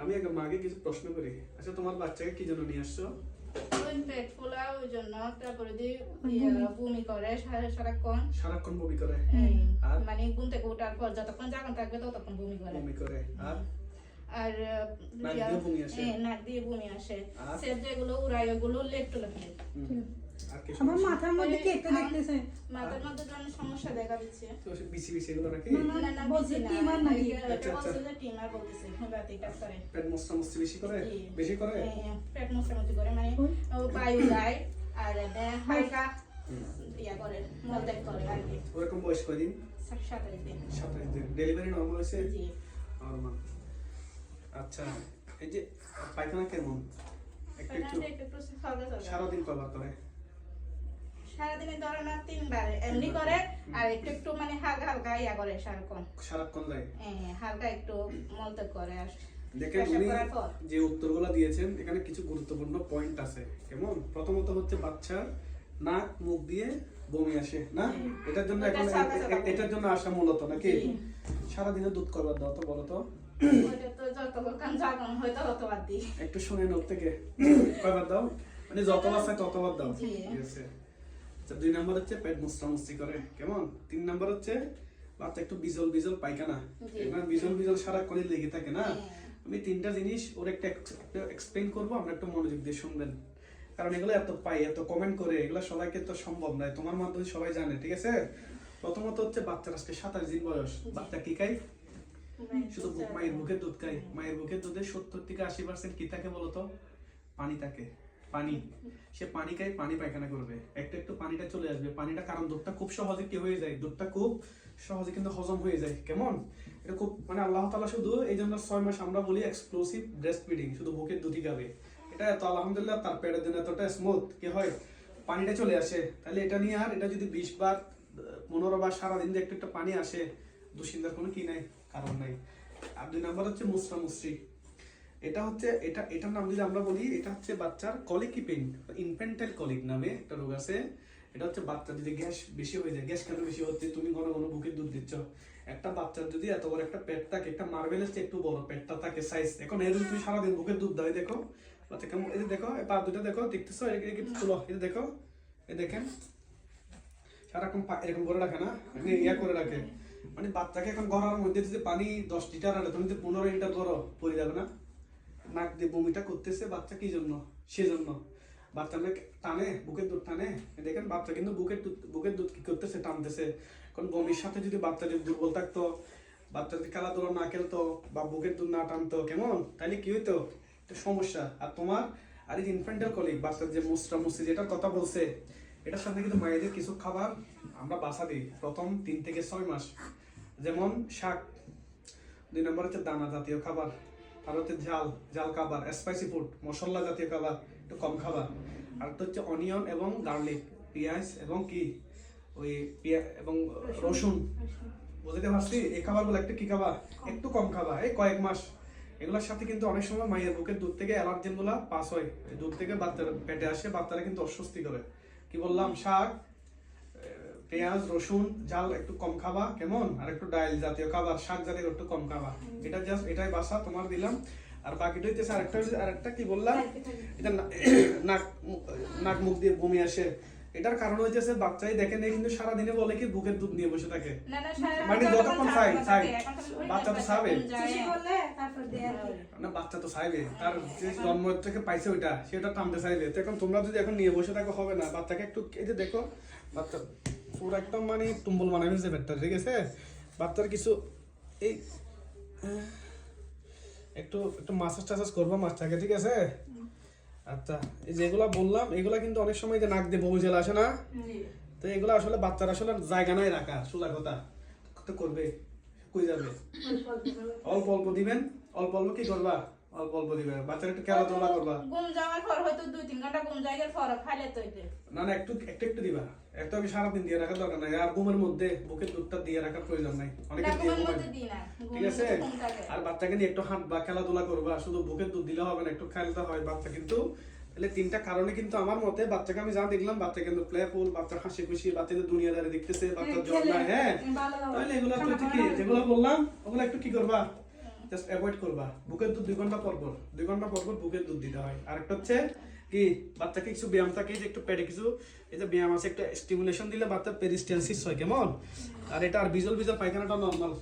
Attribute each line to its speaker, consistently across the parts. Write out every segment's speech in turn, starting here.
Speaker 1: আমি আগে মাকে কিছু প্রশ্ন করি। আচ্ছা তোমার বাচ্চাকে কি জন্য নিয়ে আসছো?
Speaker 2: পেট ফোলা ওই জন্য। তারপরে দিয়ে ইয়ে বমি করে সারাক্ষণ।
Speaker 1: সারাক্ষণ বমি করে? আর?
Speaker 2: মানে ঘুম থেকে ওঠার পর যতক্ষণ জাগন থাকবে ততক্ষণ বমি করে।
Speaker 1: বমি করে। আর?
Speaker 2: আর
Speaker 1: নাক দিয়ে বমি আসে?
Speaker 2: হ্যাঁ, নাক দিয়ে বমি আসে।
Speaker 1: আর?
Speaker 2: যেগুলো উড়াই ওগুলো লেট।
Speaker 3: আমার মাথার মধ্যে কি একটা দেখতেছে?
Speaker 2: মাথার মধ্যে তো অনেক সমস্যা দেখা দিচ্ছে।
Speaker 1: তো সে বিসি বিসি এগুলো নাকি?
Speaker 3: না,
Speaker 2: না, না,
Speaker 3: বলছে টিমার নাকি?
Speaker 1: আচ্ছা, আচ্ছা।
Speaker 2: বলছে যে টিমার বলতেছে, হোমিওপ্যাথি ডাক্তারে।
Speaker 1: পেট মশলা বেশি করে? বেশি করে?
Speaker 2: হ্যাঁ, পেট মোছামুছি করে, মানে ও বায়ু যায়, আর হালকা ইয়া করে, মলত্যাগ করে আর কি।
Speaker 1: ওরকম বয়স কয়দিন?
Speaker 2: সা- সাতাশ দিন।
Speaker 1: দিন। ডেলিভারি নর্মাল হয়েছে?
Speaker 2: জি।
Speaker 1: নর্মাল আচ্ছা এই যে পায়খানা কেমন? একটু একটু। সারাদিন কবার করে
Speaker 2: সারাদিনে ধরো না তিনবার। এমনি করে আর একটু একটু মানে হালকা হালকা ইয়া করে সারাক্ষণ।
Speaker 1: সারাক্ষণ যায়
Speaker 2: হ্যাঁ, হালকা একটু মলত্যাগ করে আর
Speaker 1: দেখেন উনি যে উত্তরগুলো দিয়েছেন এখানে কিছু গুরুত্বপূর্ণ পয়েন্ট আছে। কেমন? প্রথমত হচ্ছে বাচ্চার নাক মুখ দিয়ে বমি আসে না? এটার জন্য এখন এটার জন্য আসা মূলত নাকি। সারাদিনে দুধ করবার দাও তো বলো তো।
Speaker 2: ওইটা তো যতক্ষণ জাগন হয়তো ততবার দিই।
Speaker 1: একটু শুনে নোট থেকে। কয়বার দাও? মানে ততবার দাও। ঠিক আছে। আচ্ছা দুই নম্বর হচ্ছে পেট মুস্তামুস্তি করে। কেমন? তিন নম্বর হচ্ছে বাচ্চা একটু বিজল বিজল পায়খানা। এবার বিজল বিজল সারাক্ষণই লেগে থাকে না?
Speaker 2: হ্যাঁ।
Speaker 1: আমি তিনটা জিনিস ওর একটা এক্সপ্লেন করব আমরা একটু মনোযোগ দিয়ে শুনবেন। কারণ এগুলো এত পাই এত কমেন্ট করে এগুলো সবাইকে তো সম্ভব নয়। তোমার মাধ্যমে সবাই জানে ঠিক আছে? প্রথমত হচ্ছে বাচ্চার আজকে সাতাশ দিন বয়স। বাচ্চা কি খাই শুধু মায়ের বুকের দুধ খাই। মায়ের বুকের দুধে সত্তর থেকে আশি পার্সেন্ট কি থাকে বলতো? পানি থাকে। পানি। সে পানি খাই পানি পায়খানা করবে। একটু একটু পানিটা চলে আসবে। পানিটা কারণ দুধটা খুব সহজে কি হয়ে যায়? দুধটা খুব সহজে কিন্তু হজম হয়ে যায়। কেমন? এটা খুব মানে আল্লাহ তালা শুধু এই জন্য ছয় মাস আমরা বলি এক্সক্লুসিভ ব্রেস্ট ফিডিং শুধু বুকের দুধই খাবে। এটা এত আলহামদুলিল্লাহ তার পেটের জন্য এতটা স্মুথ কি হয়? পানিটা চলে আসে। তাহলে এটা নিয়ে আর এটা যদি বিশ বার পনেরো বার সারাদিন যে একটু একটু পানি আসে দুশ্চিন্তার কোনো কি নাই, কারণ নাই। আর দুই নম্বর হচ্ছে মুসরা মুসরি। এটা হচ্ছে, এটা, এটার নাম যদি আমরা বলি, এটা হচ্ছে বাচ্চার কলিকি পেন ইনফেন্টাইল কলিক নামে একটা রোগ আছে। এটা হচ্ছে বাচ্চা যদি গ্যাস বেশি হয়ে যায়, গ্যাস কেন বেশি হচ্ছে? তুমি ঘন ঘন বুকের দুধ দিচ্ছ। একটা বাচ্চার যদি এত বড় একটা পেট থাকে, একটা মার্বেল চেয়ে একটু বড়, পেটটা থাকে সাইজ এখন এর তুমি সারাদিন বুকের দুধ দাও দেখো। বাচ্চা কেমন, এই দেখো পা দুটো দেখো, দেখতেছো? তুলো যে দেখো এ দেখেন। সারাক্ষণ এরকম করে রাখে না ইয়া করে রাখে। মানে বাচ্চাকে এখন ঘরের মধ্যে যদি পানি দশ লিটার আনে তুমি যদি পনেরো লিটার ধরো পড়ে যাবে না? নাক দিয়ে বমিটা করতেছে বাচ্চা কি জন্য? সেজন্য বাচ্চা টানে, বুকের দুধ টানে। দেখেন বাচ্চা কিন্তু বুকের দুধ বুকের দুধ কি করতেছে, টানতেছে। কারণ বমির সাথে যদি বাচ্চা যদি দুর্বল থাকতো, বাচ্চা যদি খেলাধুলা না খেলতো বা বুকের দুধ না টানতো, কেমন? তাহলে কি হইতো? সমস্যা। আর তোমার, আর ইনফ্যান্টাল কলিক বাচ্চার যে মুসরা মুসি যেটার কথা বলছে এটার সাথে কিন্তু মায়েদের কিছু খাবার আমরা বাসা দিই প্রথম তিন থেকে ছয় মাস। যেমন শাক দুই নম্বর হচ্ছে দানা জাতীয় খাবার আর হচ্ছে ঝাল ঝাল খাবার স্পাইসি ফুড মশলা জাতীয় খাবার একটু কম খাবার। আর তো হচ্ছে অনিয়ন এবং গার্লিক পেঁয়াজ এবং কি? ওই পেঁয়াজ এবং রসুন। বুঝতে পারছি? এই খাবারগুলো একটু কি খাবা একটু কম খাবা এই কয়েক মাস। এগুলোর সাথে কিন্তু অনেক সময় মায়ের বুকের দুধ থেকে অ্যালার্জেনগুলা পাস হয়। এই দুধ থেকে বাচ্চার পেটে আসে বাচ্চারা কিন্তু অস্বস্তি করে। কি বললাম শাক পেঁয়াজ রসুন জাল একটু কম খাবা কেমন? আর একটু ডাইল জাতীয় খাবার শাক জাতীয় একটু কম খাবা। এটা জাস্ট এটাই বাসা তোমার দিলাম। আর বাকিটা হইতেছে আরেকটা আরেকটা কি বললাম? এটা নাক নাক মুখ দিয়ে বমি আসে। এটার কারণ হইতেছে বাচ্চাই দেখে নেই কিন্তু সারাদিনে বলে কি বুকের দুধ নিয়ে বসে থাকে।
Speaker 2: না, না, সারা-
Speaker 1: মানে
Speaker 2: যতক্ষণ
Speaker 1: চাই, চাই।
Speaker 2: খালি ওই
Speaker 1: বাচ্চা তো চাবে।
Speaker 3: শিশু করলে তারপর দিয়ে
Speaker 1: না বাচ্চা তো চাইবে তার যে জন্ম থেকে পাইছে ওইটা সেটা টানতে চাইবে তো এখন তোমরা যদি এখন নিয়ে বসে থাকো হবে না। বাচ্চাকে একটু এই যে দেখো বাচ্চা পুরো একদম মানে তুম্বল বানাই ফেলছে পেটটা ঠিক আছে? বাচ্চার কিছু এই একটু একটু মাসাজ টাসাজ করব মাছটাকে ঠিক আছে? আচ্ছা এই যেগুলা বললাম এগুলা কিন্তু অনেক সময় যে নাক দিয়ে বমি জেলা আসে না? তো এগুলো আসলে বাচ্চারা আসলে জায়গা নাই রাখা সোজা কথা। তো করবে কই যাবে? অল্প অল্প দিবেন? অল্প অল্প কি করবা? অল্প অল্প দিবেন। বাচ্চারা একটু খেলাধুলা করবা।
Speaker 2: ঘুম যাওয়ার পর হয়তো দুই তিন ঘণ্টা ঘুম যাওয়ার পর ফাইলে তো।
Speaker 1: না না একটু একটু একটু দিবা। একটু আমি সারাদিন দিয়ে রাখার দরকার নাই আর ঘুমের মধ্যে বুকের দুধটা দিয়ে রাখার প্রয়োজন নাই। অনেকে দিয়ে ঘুমায়।
Speaker 2: না।
Speaker 1: ঠিক আছে। আর বাচ্চাকে নিয়ে একটু হাঁটবা খেলাধুলা করবা শুধু বুকের দুধ দিলে হবে না একটু খেলতে হয় বাচ্চা কিন্তু। তাহলে তিনটা কারণে কিন্তু আমার মতে বাচ্চাকে আমি যা দেখলাম বাচ্চা কিন্তু প্লেফুল বাচ্চা হাসি খুশি বাচ্চা কিন্তু দুনিয়াদারি দেখতেছে বাচ্চার জ্বর নাই হ্যাঁ? তাহলে এগুলো তো কি যেগুলো বললাম ওগুলো একটু কি করবা? জাস্ট অ্যাভয়েড করবা। বুকের দুধ দুই ঘণ্টা পর পর। দুই ঘণ্টা পর পর বুকের দুধ দিতে হয়। আরেকটা হচ্ছে কি, বাচ্চাকে কিছু ব্যায়াম থাকে, যে একটু পেটে কিছু, এই যে ব্যায়াম আছে, একটা স্টিমুলেশন দিলে বাচ্চার পেরিস্টেন্সিস হয়, কেমন? আর এটা আর বিজল বিজল পায়খানাটা নর্মাল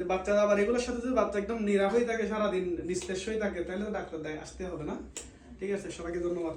Speaker 1: যে বাচ্চা আবার এগুলোর সাথে যদি বাচ্চা একদম নিরাপই থাকে, সারাদিন নিস্তেজ হয়ে থাকে, তাহলে ডাক্তার দেয়, আসতে হবে না। ঠিক আছে, সবাইকে ধন্যবাদ।